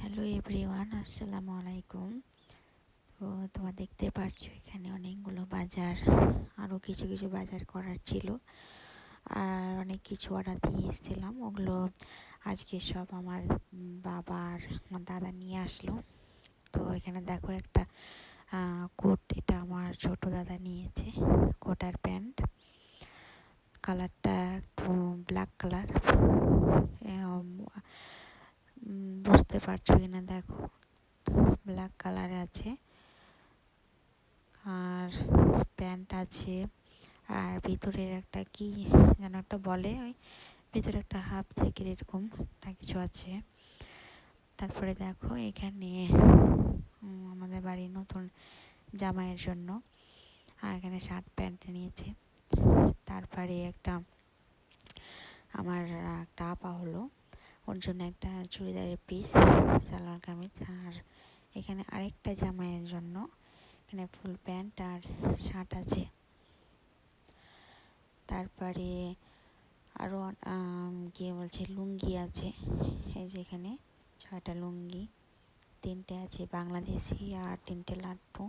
Hello everyone আসসালামু আলাইকুম তো তোমরা দেখতে পাচ্ছ, এখানে অনেকগুলো বাজার আরও কিছু কিছু বাজার করার ছিল। আর অনেক কিছু অর্ডার দিয়ে এসেছিলাম। ওগুলো আজকে সব আমার বাবার আমার দাদা নিয়ে আসলো। তো এখানে দেখো একটা কোট এটা আমার ছোট দাদা নিয়েছে। কোট আর প্যান্ট। কালারটা একটু ব্ল্যাক কালার বুঝতে পারছ কিনা দেখো। ব্ল্যাক কালার আছে। আর প্যান্ট আছে। আর ভিতরের একটা কি যেন একটা বলে ওই ভিতরে একটা হাফ জ্যাকেট এরকম একটা কিছু আছে। তারপরে দেখো এখানে আমাদের বাড়ির নতুন জামাইয়ের জন্য। আর এখানে শার্ট প্যান্ট নিয়েছে। তারপরে একটা, আমার একটা আপা হলো। ওর জন্য একটা চুড়িদারের পিস সালোয়ার কামিজ আর এখানে আরেকটা জামাইয়ের জন্য এখানে ফুল প্যান্ট আর শার্ট আছে। তারপরে আরও গিয়ে বলছে, লুঙ্গি আছে। এই যে এখানে ছয়টা লুঙ্গি, তিনটে আছে বাংলাদেশি আর তিনটে লাড্ডু।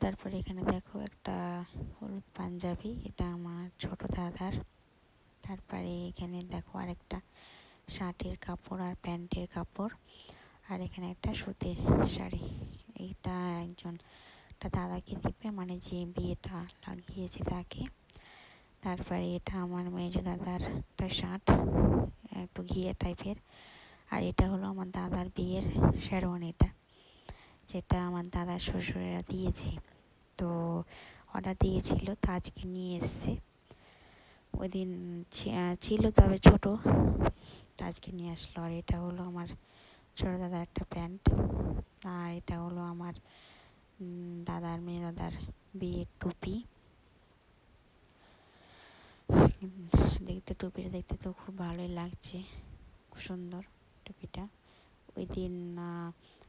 তারপরে এখানে দেখো একটা হলুদ পাঞ্জাবি, এটা আমার ছোট দাদার। তারপরে এখানে দেখো আরেকটা শার্টের কাপড় আর প্যান্টের কাপড়। আর এখানে একটা সুতির শাড়ি। এইটা একজন, একটা দাদাকে দিবে মানে যে বিয়েটা লাগিয়েছে তাকে। তারপরে এটা আমার মেজো দাদার একটা শার্ট, একটু ঘিয়ে টাইপের। আর এটা হলো আমার দাদার বিয়ের শেরওয়ানিটা যেটা আমার দাদার শ্বশুরেরা দিয়েছে। তো অর্ডার দিয়েছিল, তো আজকে নিয়ে এসছে। ওই দিন ছিল তবে ছোট। আজকে নিয়ে আসলো। আর এটা হলো আমার ছোটো দাদার একটা প্যান্ট। আর এটা হলো আমার দাদার, মেয়ে দাদার বিয়ের টুপি। দেখতে, টুপিটা দেখতে তো খুব ভালোই লাগছে। খুব সুন্দর টুপিটা। ওই দিন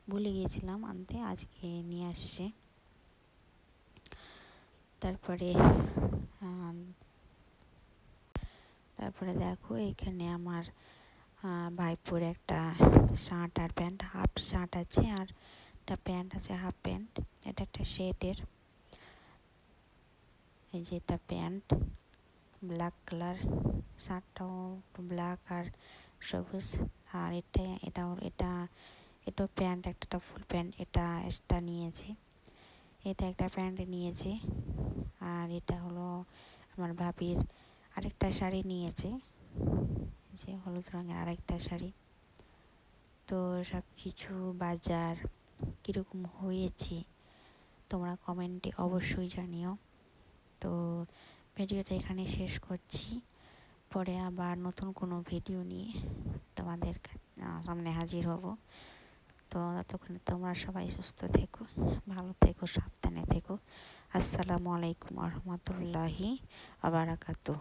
ভুলে গিয়েছিলাম আনতে, আজকে নিয়ে আসছে। তারপরে তারপরে দেখো এখানে আমার ভাইপুর একটা শার্ট আর প্যান্ট, হাফ শার্ট আছে আর একটা প্যান্ট আছে, হাফ প্যান্ট। এটা একটা শেডের। এই যে এটা প্যান্ট। ব্ল্যাক কালার শার্টটাও ব্ল্যাক আর সবুজ। আর এটা এটাও এটা এটাও প্যান্ট একটা ফুল প্যান্ট, এটা এটা নিয়েছে। এটা একটা প্যান্ট নিয়েছে। আর এটা হলো আমার ভাবির আরেকটা শাড়ি নিয়েছে। যে হলুদ রঙের আরেকটা শাড়ি। তো সব কিছু বাজার কীরকম হয়েছে, তোমরা কমেন্টে অবশ্যই জানিও। তো ভিডিওটা এখানে শেষ করছি। পরে আবার নতুন কোনো ভিডিও নিয়ে তোমাদের সামনে হাজির হব। তো ততক্ষণে তোমরা সবাই সুস্থ থেকো, ভালো থেকো, সাবধানে থেকো। আসসালামু আলাইকুম রহমতুল্লাহি আবারাকাতু